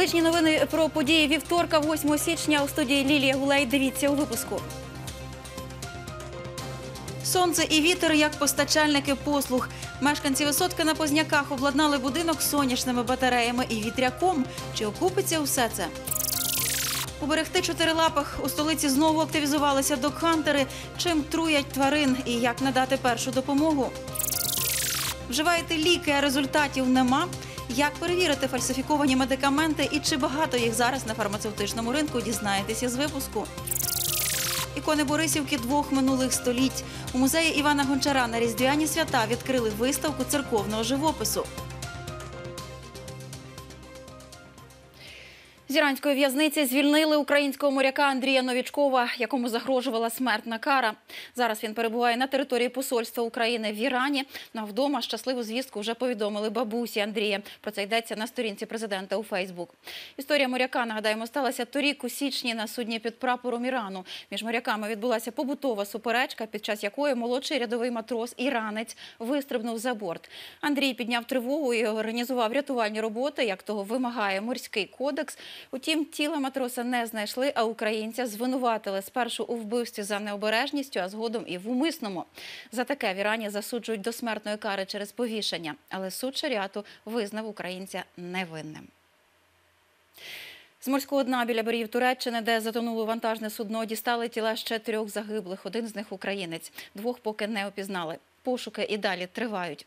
Столичні новини про події вівторка, 8 січня. У студії Лілія Гулей. Дивіться у випуску. Сонце і вітер як постачальники послуг. Мешканці висотки на Позняках обладнали будинок сонячними батареями і вітряком. Чи окупиться усе це? Уберегти чотирилапих у столиці знову активізувалися докхантери. Чим труять тварин і як надати першу допомогу? Вживаєте ліки, а результатів нема. Як перевірити фальсифіковані медикаменти і чи багато їх зараз на фармацевтичному ринку, дізнаєтеся з випуску. Ікони Борисівки двох минулих століть. У музеї Івана Гончара на Різдвяні свята відкрили виставку церковного живопису. З іранської в'язниці звільнили українського моряка Андрія Новічкова, якому загрожувала смертна кара. Зараз він перебуває на території посольства України в Ірані. Ну, а вдома щасливу звістку вже повідомили бабусі Андрія. Про це йдеться на сторінці президента у Фейсбук. Історія моряка, нагадаємо, сталася торік у січні на судні під прапором Ірану. Між моряками відбулася побутова суперечка, під час якої молодший рядовий матрос іранець вистрибнув за борт. Андрій підняв тривогу і організував рятувальні роботи, як того вимагає морський кодекс. Утім, тіла матроса не знайшли, а українця звинуватили спершу у вбивстві за необережністю, а згодом і в умисному. За таке в Ірані засуджують до смертної кари через повішення, але суд шаріату визнав українця невинним. З морського дна біля берегів Туреччини, де затонуло вантажне судно, дістали тіла ще трьох загиблих. Один з них українець. Двох поки не опізнали. Пошуки і далі тривають.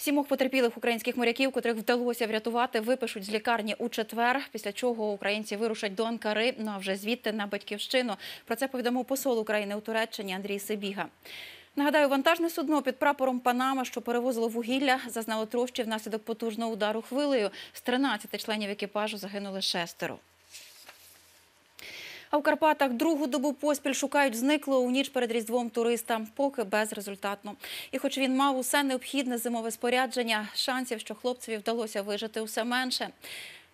Сімох потерпілих українських моряків, котрих вдалося врятувати, випишуть з лікарні у четвер. Після чого українці вирушать до Анкари, ну а вже звідти на батьківщину. Про це повідомив посол України у Туреччині Андрій Сибіга. Нагадаю, вантажне судно під прапором Панама, що перевозило вугілля, зазнало трощі внаслідок потужного удару хвилею. З 13 членів екіпажу загинули шестеро. А в Карпатах другу добу поспіль шукають зниклого у ніч перед Різдвом туриста, поки безрезультатно. І хоч він мав усе необхідне зимове спорядження, шансів, що хлопцеві вдалося вижити усе менше.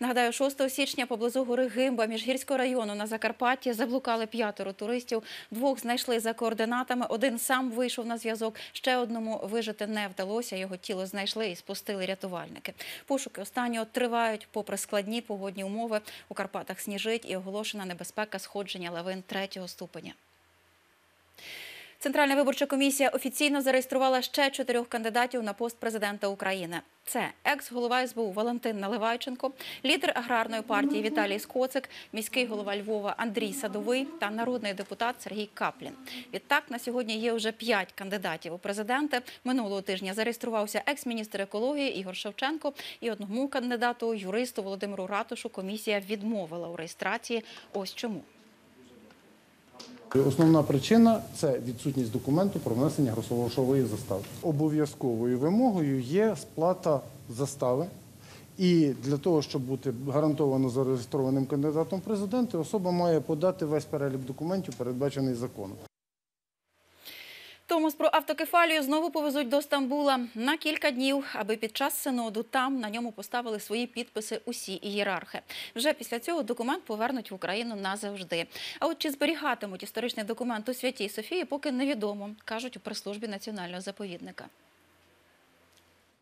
Нагадаю, 6 січня поблизу гори Гимба Міжгірського району на Закарпатті заблукали п'ятеро туристів. Двох знайшли за координатами. Один сам вийшов на зв'язок. Ще одному вижити не вдалося. Його тіло знайшли і спустили рятувальники. Пошуки останнього тривають. Попри складні погодні умови, у Карпатах сніжить і оголошена небезпека сходження лавин третього ступеня. Центральна виборча комісія офіційно зареєструвала ще чотирьох кандидатів на пост президента України. Це екс-голова СБУ Валентин Наливайченко, лідер аграрної партії Віталій Скоцик, міський голова Львова Андрій Садовий та народний депутат Сергій Каплін. Відтак на сьогодні є вже п'ять кандидатів у президенти. Минулого тижня зареєструвався екс-міністр екології Ігор Шевченко і одному кандидату юристу Володимиру Ратушу комісія відмовила у реєстрації. Ось чому. Основна причина це відсутність документу про внесення грошової застави. Обов'язковою вимогою є сплата застави. І для того, щоб бути гарантовано зареєстрованим кандидатом в президенти, особа має подати весь перелік документів, передбачений законом. Томос про автокефалію знову повезуть до Стамбула на кілька днів, аби під час синоду там на ньому поставили свої підписи усі ієрархи. Вже після цього документ повернуть в Україну назавжди. А от чи зберігатимуть історичний документ у Святій Софії, поки невідомо, кажуть у прес-службі національного заповідника.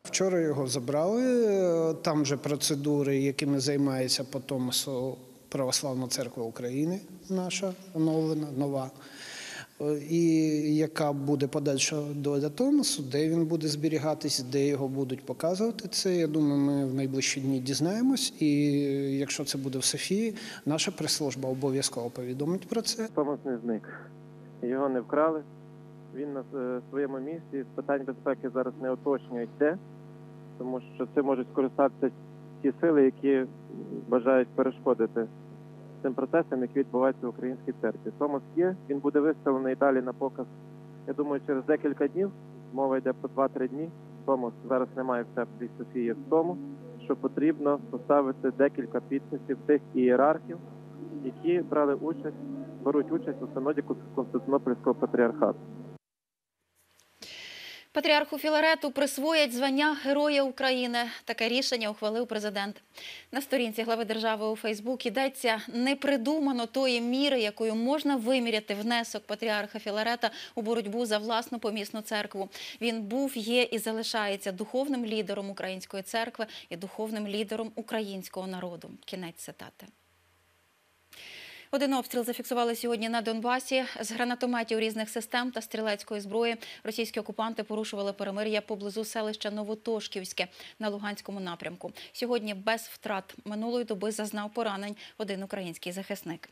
Вчора його забрали. Там вже процедури, якими займається по Томасу Православна церква України, наша оновлена, нова. І яка буде подальша доля Томасу, де він буде зберігатись, де його будуть показувати це. Я думаю, ми в найближчі дні дізнаємось. І якщо це буде в Софії, наша прес-служба обов'язково повідомить про це. Томас не зник. Його не вкрали. Він на е, своєму місці. З питань безпеки зараз не уточнюють де, тому що це можуть скористатися ті сили, які бажають перешкодити цим процесам, які відбуваються в українській церкві. Томас є, він буде виставлений далі на показ. Я думаю, через декілька днів мова йде про 2-3 дні. Томос зараз немає в церкві Софії в тому, що потрібно поставити декілька підписів тих ієрархів, які брали участь, беруть участь у синоді Константинопольського патріархату. Патріарху Філарету присвоять звання Героя України. Таке рішення ухвалив президент. На сторінці глави держави у Фейсбук йдеться не придумано тої міри, якою можна виміряти внесок патріарха Філарета у боротьбу за власну помісну церкву. Він був, є і залишається духовним лідером української церкви і духовним лідером українського народу. Кінець цитати. Один обстріл зафіксували сьогодні на Донбасі. З гранатометів різних систем та стрілецької зброї російські окупанти порушували перемир'я поблизу селища Новотошківське на Луганському напрямку. Сьогодні без втрат минулої доби зазнав поранень один український захисник.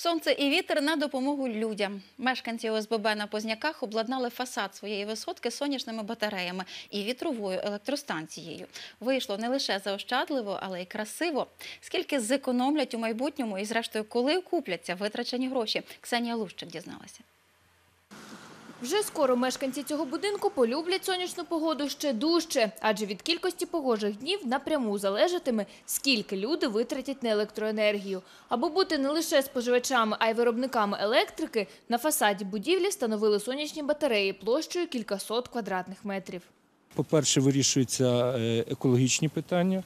Сонце і вітер на допомогу людям. Мешканці ОСББ на Позняках обладнали фасад своєї висотки сонячними батареями і вітровою електростанцією. Вийшло не лише заощадливо, але й красиво. Скільки зекономлять у майбутньому і, зрештою, коли купляться витрачені гроші, Ксенія Лущик дізналася. Вже скоро мешканці цього будинку полюблять сонячну погоду ще дужче, адже від кількості погожих днів напряму залежатиме, скільки люди витратять на електроенергію. Аби бути не лише споживачами, а й виробниками електрики, на фасаді будівлі встановили сонячні батареї площею кількасот квадратних метрів. По-перше, вирішуються е, екологічні питання.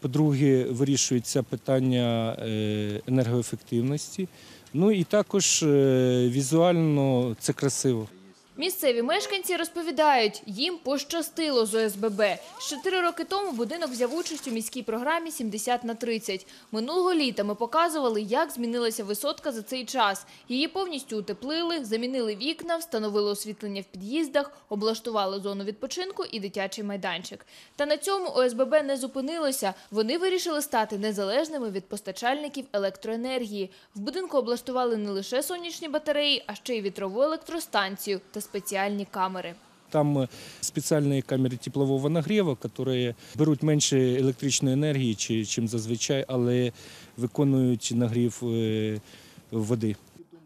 По-друге, вирішуються питання е, енергоефективності. Ну і також е, візуально це красиво. Місцеві мешканці розповідають, їм пощастило з ОСББ. Чотири роки тому будинок взяв участь у міській програмі «70 на 30». Минулого літа ми показували, як змінилася висотка за цей час. Її повністю утеплили, замінили вікна, встановили освітлення в під'їздах, облаштували зону відпочинку і дитячий майданчик. Та на цьому ОСББ не зупинилося. Вони вирішили стати незалежними від постачальників електроенергії. В будинку облаштували не лише сонячні батареї, а ще й вітрову електростанцію та спеціальні камери. Там е, спеціальні камери теплового нагріву, які беруть менше електричної енергії, чи- чим зазвичай, але виконують нагрів е, води.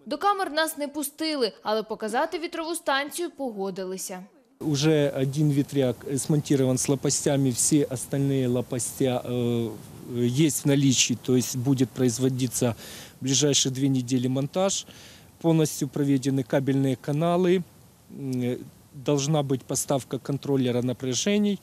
До камер нас не пустили, але показати вітрову станцію погодилися. Уже один ветряк смонтирован с лопастями, все остальные лопастя э, есть в наличии, то есть будет производиться в ближайшие две недели монтаж. Полностью проведены кабельные каналы, м, должна быть поставка контроллера напряжений.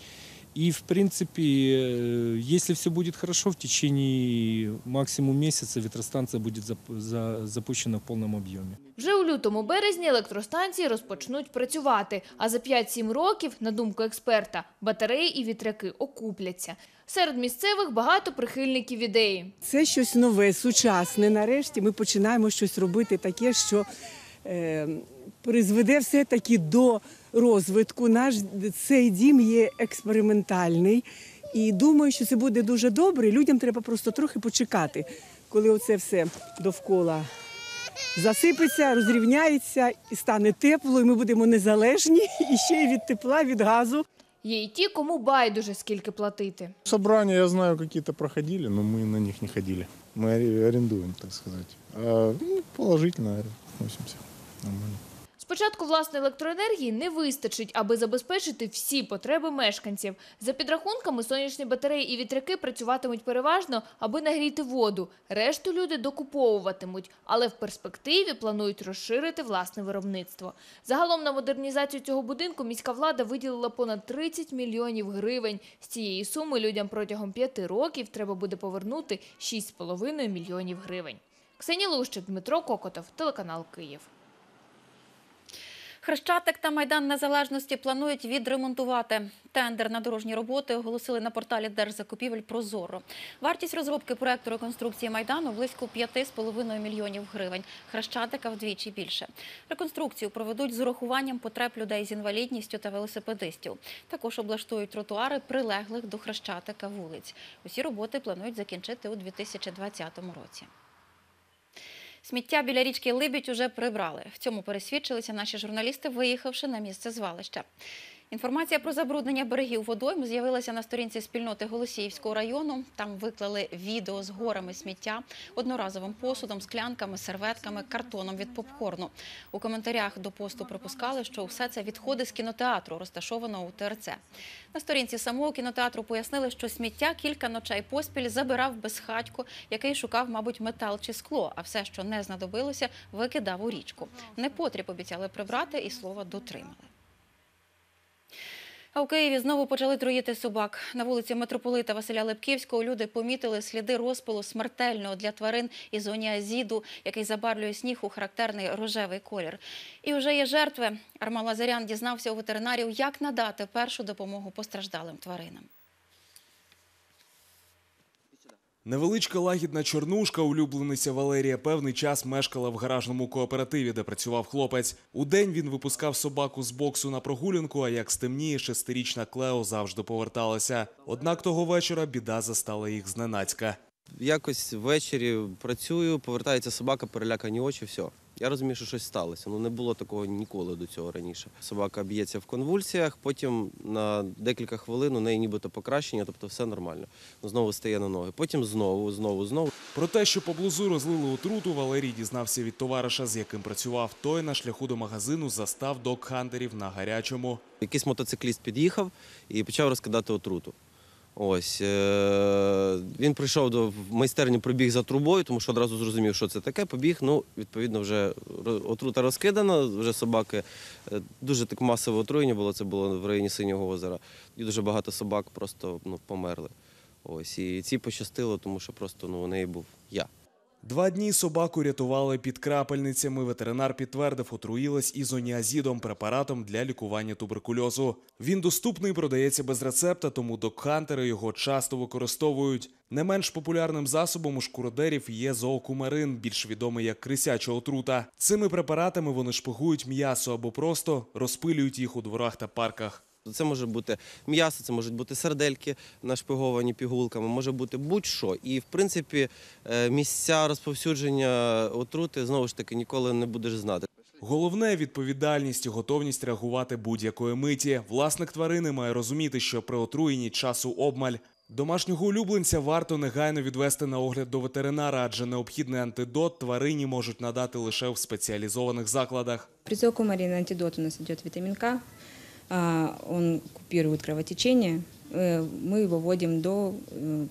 И, в принципе, э, если все будет хорошо, в течение максимум месяца ветростанция будет зап- за- запущена в полном объеме. Вже у лютому-березні електростанції розпочнуть працювати, а за 5-7 років, на думку експерта, батареї і вітряки окупляться. Серед місцевих багато прихильників ідеї. Це щось нове, сучасне. Нарешті ми починаємо щось робити таке, що е, призведе все-таки до розвитку. Наш цей дім є експериментальний. І думаю, що це буде дуже добре. Людям треба просто трохи почекати, коли оце все довкола засипеться, розрівняється і стане тепло, і ми будемо незалежні і ще й від тепла, від газу. Є й ті, кому байдуже скільки платити. Собрания, я знаю, какие-то проходили, но мы на них не ходили. Мы аре- арендуем, так сказать. А, ну, положительно относимся. Нормально. Спочатку власної електроенергії не вистачить, аби забезпечити всі потреби мешканців. За підрахунками, сонячні батареї і вітряки працюватимуть переважно, аби нагріти воду. Решту люди докуповуватимуть, але в перспективі планують розширити власне виробництво. Загалом на модернізацію цього будинку міська влада виділила понад 30 мільйонів гривень. З цієї суми людям протягом п'яти років треба буде повернути 6,5 мільйонів гривень. Ксенія Лущик, Дмитро Кокотов, телеканал Київ. Хрещатик та Майдан Незалежності планують відремонтувати. Тендер на дорожні роботи оголосили на порталі Держзакупівель Прозоро. Вартість розробки проекту реконструкції Майдану близько 5,5 мільйонів гривень. Хрещатика вдвічі більше. Реконструкцію проведуть з урахуванням потреб людей з інвалідністю та велосипедистів. Також облаштують тротуари прилеглих до Хрещатика вулиць. Усі роботи планують закінчити у 2020 році. Сміття біля річки Либідь уже прибрали. В цьому пересвідчилися наші журналісти, виїхавши на місце звалища. Інформація про забруднення берегів водойм з'явилася на сторінці спільноти Голосіївського району. Там виклали відео з горами сміття, одноразовим посудом, склянками, серветками, картоном від попкорну. У коментарях до посту припускали, що все це відходи з кінотеатру, розташованого у ТРЦ. На сторінці самого кінотеатру пояснили, що сміття кілька ночей поспіль забирав безхатько, який шукав, мабуть, метал чи скло, а все, що не знадобилося, викидав у річку. Непотріб обіцяли прибрати і слова дотримали. А у Києві знову почали труїти собак. На вулиці митрополита Василя Лепківського люди помітили сліди розпилу смертельного для тварин ізоніазіду, який забарлює сніг у характерний рожевий колір. І вже є жертви. Арман Лазарян дізнався у ветеринарів, як надати першу допомогу постраждалим тваринам. Невеличка лагідна чорнушка, улюблениця Валерія, певний час мешкала в гаражному кооперативі, де працював хлопець. У день він випускав собаку з боксу на прогулянку, а як стемніє, шестирічна Клео завжди поверталася. Однак того вечора біда застала їх зненацька. Якось ввечері працюю, повертається собака, перелякані очі, все. Я розумію, що щось сталося. Ну не було такого ніколи до цього раніше. Собака б'ється в конвульсіях, потім на декілька хвилин у неї нібито покращення, тобто все нормально. Ну, Знову стає на ноги. Потім знову, знову, знову. Про те, що поблизу розлили отруту, Валерій дізнався від товариша, з яким працював. Той на шляху до магазину застав док-хантерів на гарячому. Якийсь мотоцикліст під'їхав і почав розкидати отруту. Ось е- він прийшов до майстерні, пробіг за трубою, тому що одразу зрозумів, що це таке. Побіг. Ну, відповідно, вже отрута розкидана. Вже собаки е, дуже так масове отруєння було. Це було в районі Синього озера. І дуже багато собак просто ну, померли. Ось і ці пощастило, тому що просто ну у неї був я. Два дні собаку рятували під крапельницями. Ветеринар підтвердив, отруїлась ізоніазідом, препаратом для лікування туберкульозу. Він доступний, продається без рецепта, тому докхантери його часто використовують. Не менш популярним засобом у шкуродерів є зоокумарин, більш відомий як крисяча отрута. Цими препаратами вони шпигують м'ясо або просто розпилюють їх у дворах та парках. Це може бути м'ясо, це можуть бути сердельки нашпиговані пігулками, може бути будь-що. І в принципі е, місця розповсюдження отрути знову ж таки ніколи не будеш знати. Головне відповідальність і готовність реагувати будь-якої миті. Власник тварини має розуміти, що при отруєнні часу обмаль. Домашнього улюбленця варто негайно відвести на огляд до ветеринара, адже необхідний антидот тварині можуть надати лише в спеціалізованих закладах. При зоокумарин антидот у нас идет витамин К А, Он купирует кровотечение. Э, Мы его вводим до э,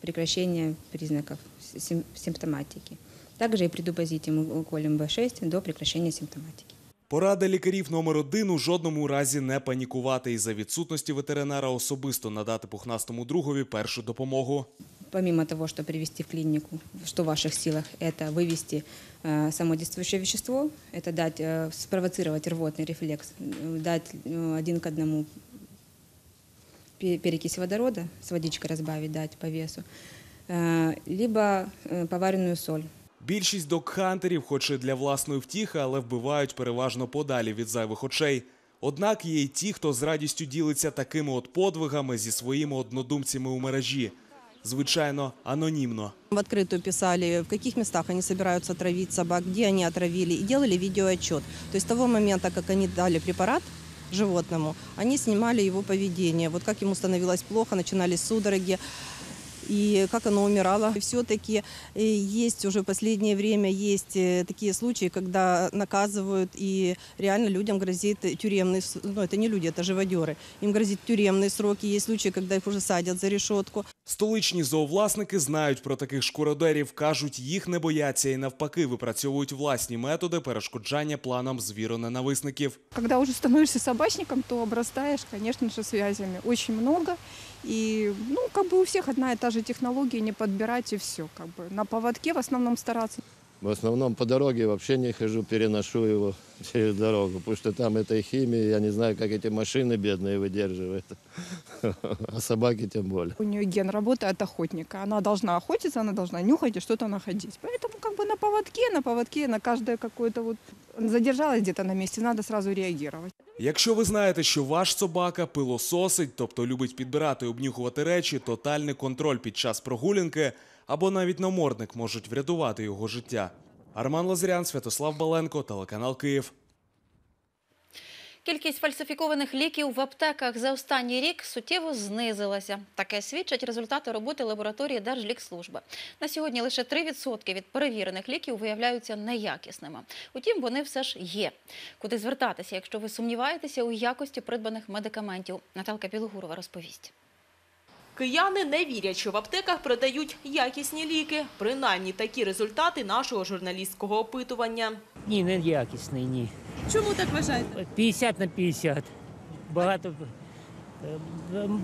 прекращения признаков сим- симптоматики. Также и при дупозите мы колем В6 до прекращения симптоматики. Порада лікарів номер один у жодному разі не панікувати і за відсутності ветеринара особисто надати пухнастому другові першу допомогу. Помимо того, что привести в клинику, что в ваших силах, это вывести э, само действующее вещество, это дать, э, спровоцировать рвотный рефлекс, э, дать э, один к одному пе- перекись водорода, с водичкой разбавить, дать по весу, э, либо э, поваренную соль. Більшість докхантерів, хоч і для власної втіхи, але вбивають переважно подалі від зайвих очей. Однак є й ті, хто з радістю ділиться такими от подвигами зі своїми однодумцями у мережі. Звичайно, анонімно. В открытую писали, в каких местах они собираются отравить собак, где они отравили, и делали видеоотчет. То есть того момента, как они дали препарат животному, они снимали его поведение. Вот как ему становилось плохо, начинались судороги, и как оно умирало. Все-таки есть уже в последнее время есть э, такие случаи, когда наказывают, и реально людям грозит тюремный, с- ну это не люди, это живодеры, им грозит тюремные сроки. Есть случаи, когда их уже садят за решетку. Столичні зоовласники знають про таких шкуродерів, кажуть, їх не бояться і навпаки випрацьовують власні методи перешкоджання планам звіроненависників. Когда уже становишься собачником, то обрастаешь, конечно же, связями. Очень много. И, ну, как бы у всех одна и та же технология, не подбирать и все. Как бы на поводке в основном стараться. В основном по дороге вообще не хожу, переношу его через дорогу, потому что там этой химии, я не знаю, как эти машины бедные выдерживают, а собаки тем более. У нее ген работает охотника. Она должна охотиться, она должна нюхать и что-то находить. Поэтому как бы на поводке, на поводке, на каждое какое-то вот... Задержалась где-то на місці, треба сразу реагувати. Якщо ви знаєте, що ваш собака пилососить, тобто любить підбирати і обнюхувати речі, тотальний контроль під час прогулянки або навіть намордник можуть врятувати його життя. Арман Лазарян, Святослав Баленко, телеканал Київ. Кількість фальсифікованих ліків в аптеках за останній рік суттєво знизилася. Таке свідчать результати роботи лабораторії Держлікслужби. На сьогодні лише 3% від перевірених ліків виявляються неякісними. Утім, вони все ж є. Куди звертатися, якщо ви сумніваєтеся у якості придбаних медикаментів? Наталка Білогурова розповість. Кияни не вірять, що в аптеках продають якісні ліки. Принаймні такі результати нашого журналістського опитування. Ні, не якісний, ні. Чому так вважаєте? 50 на 50. Багато,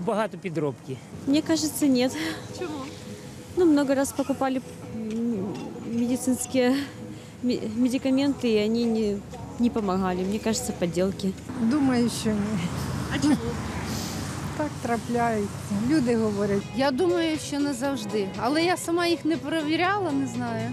багато підробки. Мне кажется, нет. Чому? Ну, много раз покупали м, медицинские ме- медикаменты, и они не, не помогали. Мне кажется, подделки. Думаю, що ні. А чому? Так трапляється. Люди говорять. Я думаю, що не завжди. Але я сама їх не перевіряла, не знаю.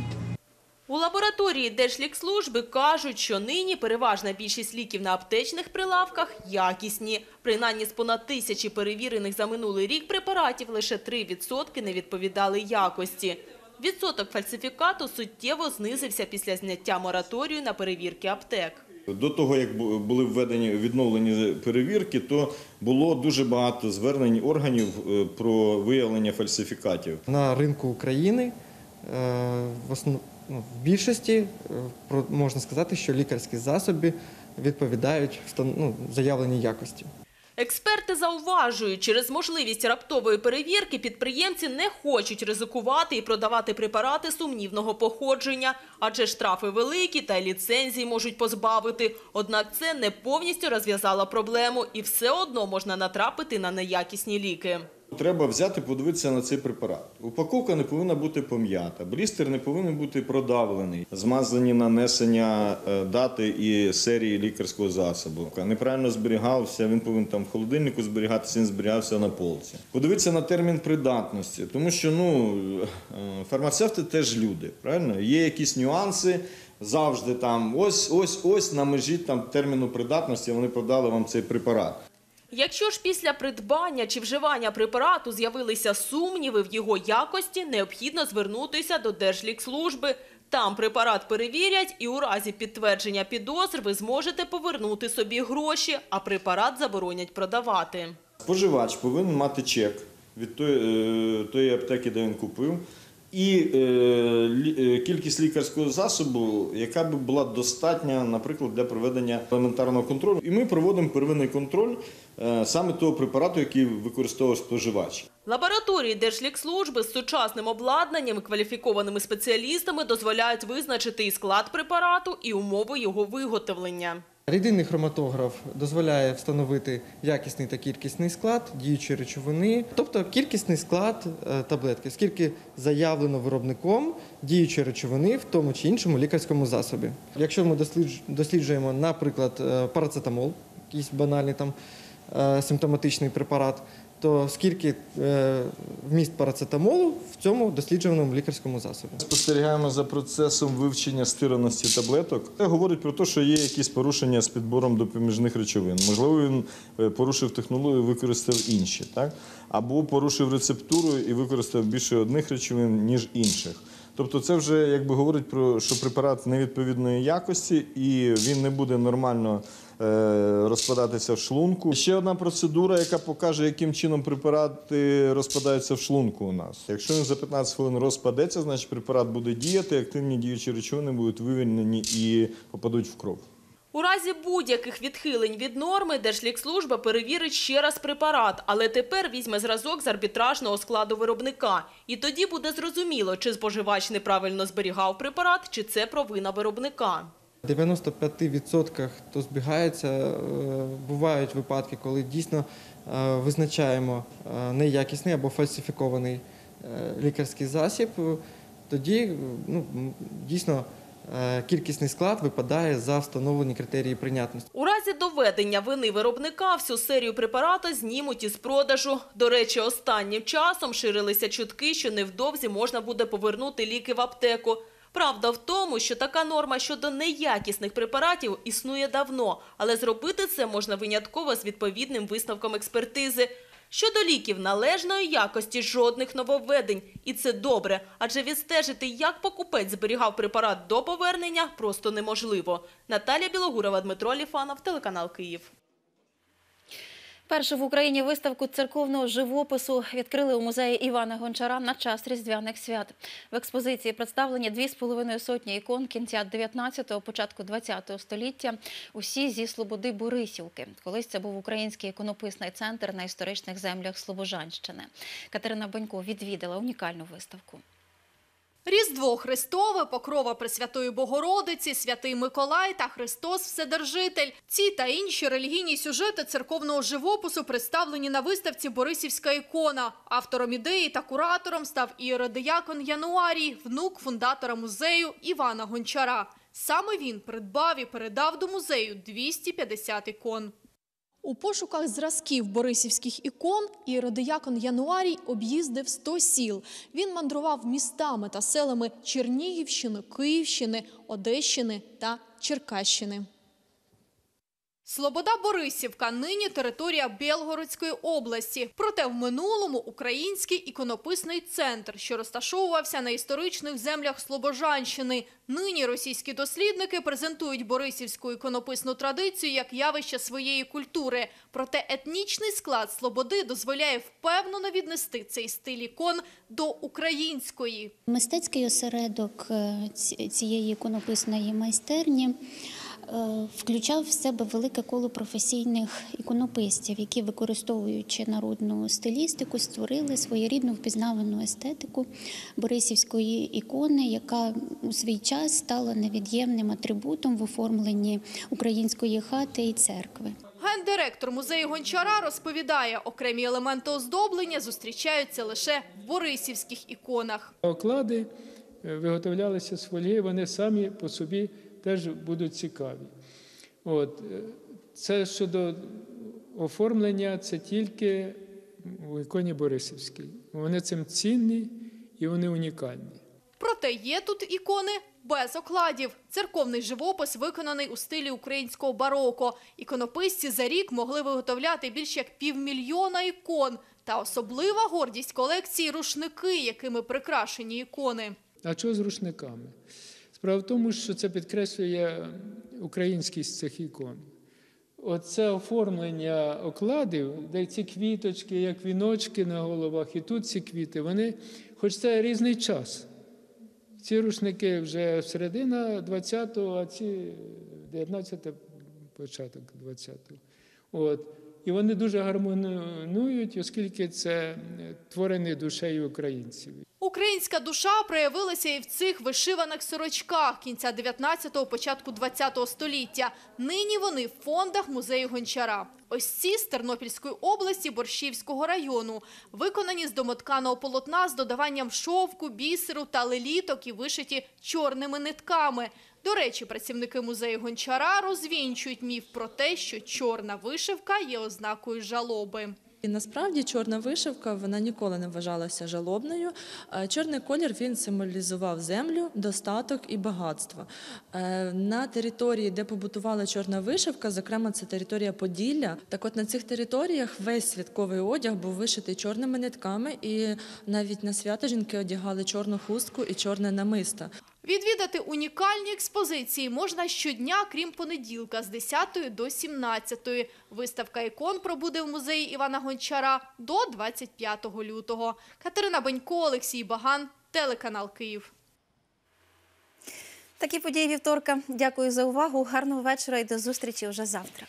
У лабораторії Держлікслужби кажуть, що нині переважна більшість ліків на аптечних прилавках якісні. Принаймні з понад тисячі перевірених за минулий рік препаратів лише 3% не відповідали якості. Відсоток фальсифікату суттєво знизився після зняття мораторію на перевірки аптек. До того, як бу- були введені відновлені перевірки, то було дуже багато звернень органів е, про виявлення фальсифікатів. На ринку України е, в, основ... ну, в більшості е, можна сказати, що лікарські засоби відповідають ну, заявленій якості. Експерти зауважують, через можливість раптової перевірки підприємці не хочуть ризикувати і продавати препарати сумнівного походження, адже штрафи великі та ліцензії можуть позбавити. Однак це не повністю розв'язало проблему і все одно можна натрапити на неякісні ліки. Треба взяти, подивитися на цей препарат. Упаковка не повинна бути пом'ята, блістер не повинен бути продавлений, змазані нанесення е, дати і серії лікарського засобу. Неправильно зберігався, він повинен там в холодильнику зберігатися, він зберігався на полці. Подивитися на термін придатності, тому що ну, е, фармацевти теж люди, правильно? Є якісь нюанси. Завжди там ось ось ось на межі там терміну придатності вони продали вам цей препарат. Якщо ж після придбання чи вживання препарату з'явилися сумніви в його якості, необхідно звернутися до Держлікслужби. Там препарат перевірять і у разі підтвердження підозр ви зможете повернути собі гроші, а препарат заборонять продавати. Споживач повинен мати чек від тої, е, тої аптеки, де він купив, і е, е, кількість лікарського засобу, яка би була достатня, наприклад, для проведення елементарного контролю. І ми проводимо первинний контроль е, саме того препарату, який використовує споживач. Лабораторії Держлікслужби з сучасним обладнанням і кваліфікованими спеціалістами дозволяють визначити і склад препарату, і умови його виготовлення. Рідинний хроматограф дозволяє встановити якісний та кількісний склад діючої речовини, тобто кількісний склад е, таблетки, скільки заявлено виробником діючої речовини в тому чи іншому лікарському засобі. Якщо ми досліджуємо, наприклад, е, парацетамол, якийсь банальний там симптоматичний препарат, то скільки е, вміст парацетамолу в цьому досліджуваному лікарському засобі. Спостерігаємо за процесом вивчення стираності таблеток. Це говорить про те, що є якісь порушення з підбором допоміжних речовин. Можливо, він е, порушив технологію, і використав інші, так? або порушив рецептуру і використав більше одних речовин, ніж інших. Тобто це вже якби говорить про що препарат невідповідної якості і він не буде нормально е, розпадатися в шлунку. Ще одна процедура, яка покаже, яким чином препарати розпадаються в шлунку у нас. Якщо він за 15 хвилин розпадеться, значить препарат буде діяти, активні діючі речовини будуть вивільнені і попадуть в кров. У разі будь-яких відхилень від норми Держлікслужба перевірить ще раз препарат, але тепер візьме зразок з арбітражного складу виробника. І тоді буде зрозуміло, чи споживач неправильно зберігав препарат, чи це провина виробника. В 95% то збігається. Е, Бувають випадки, коли дійсно е, визначаємо е, неякісний або фальсифікований лікарський засіб. Тоді ну, дійсно кількісний склад випадає за встановлені критерії прийнятності. У разі доведення вини виробника всю серію препарату знімуть із продажу. До речі, останнім часом ширилися чутки, що невдовзі можна буде повернути ліки в аптеку. Правда в тому, що така норма щодо неякісних препаратів існує давно, але зробити це можна винятково з відповідним висновком експертизи. Щодо ліків належної якості жодних нововведень. І це добре, адже відстежити, як покупець зберігав препарат до повернення, просто неможливо. Наталія Білогурова, Дмитро Ліфанов, телеканал Київ. Першу в Україні виставку церковного живопису відкрили у музеї Івана Гончара на час різдвяних свят. В експозиції представлені дві з половиною сотні ікон кінця 19-го, початку 20-го століття. Усі зі Слободи Борисівки. Колись це був український іконописний центр на історичних землях Слобожанщини. Катерина Бонько відвідала унікальну виставку. Різдво Христове, Покрова Пресвятої Богородиці, Святий Миколай та Христос Вседержитель. Ці та інші релігійні сюжети церковного живопису представлені на виставці «Борисівська ікона». Автором ідеї та куратором став іеродиякон Януарій, внук фундатора музею Івана Гончара. Саме він придбав і передав до музею 250 ікон. У пошуках зразків борисівських ікон іродиякон Януарій об'їздив 100 сіл. Він мандрував містами та селами Чернігівщини, Київщини, Одещини та Черкащини. Слобода Борисівка нині територія Белгородської області. Проте в минулому український іконописний центр, що розташовувався на історичних землях Слобожанщини. Нині російські дослідники презентують борисівську іконописну традицію як явище своєї культури. Проте етнічний склад Слободи дозволяє впевнено віднести цей стиль ікон до української. Мистецький осередок е, цієї іконописної майстерні включав в себе велике коло професійних іконописців, які, використовуючи народну стилістику, створили своєрідну впізнавану естетику Борисівської ікони, яка у свій час стала невід'ємним атрибутом в оформленні української хати і церкви. Гендиректор музею Гончара розповідає, окремі елементи оздоблення зустрічаються лише в борисівських іконах. Оклади е, виготовлялися з фольги, вони самі по собі теж будуть цікаві. От. е, Це щодо оформлення, це тільки у іконі Борисівській. Вони цим цінні і вони унікальні. Проте є тут ікони без окладів. Церковний живопис виконаний у стилі українського бароко. Іконописці за рік могли виготовляти більш як півмільйона ікон. Та особлива гордість колекції – рушники, якими прикрашені ікони. А що з рушниками? Справа в тому, що це підкреслює українськість цих ікон. Оце оформлення окладів, де ці квіточки, як віночки на головах, і тут ці квіти, вони, хоч це різний час. Ці рушники вже середина 20-го, а ці 19 початок 20-го. От. І вони дуже гармонують, оскільки це творений душею українців. Українська душа проявилася і в цих вишиваних сорочках кінця 19-го, початку 20-го століття. Нині вони в фондах музею Гончара. Ось ці з Тернопільської області Борщівського району, виконані з домотканого полотна з додаванням шовку, бісеру та леліток і вишиті чорними нитками. До речі, працівники музею Гончара розвінчують міф про те, що чорна вишивка є ознакою жалоби. І насправді чорна вишивка вона ніколи не вважалася жалобною. Е, Чорний колір він символізував землю, достаток і багатство. Е, На території, де побутувала чорна вишивка, зокрема це територія Поділля. Так от на цих територіях весь святковий одяг був вишитий чорними нитками, і навіть на свято жінки одягали чорну хустку і чорне намисто. Відвідати унікальні експозиції можна щодня, крім понеділка, з 10 до 17. Виставка ікон пробуде в музеї Івана Гончара до 25 лютого. Катерина Бенько, Олексій Баган, телеканал Київ. Такі події вівторка. Дякую за увагу. Гарного вечора і до зустрічі вже завтра.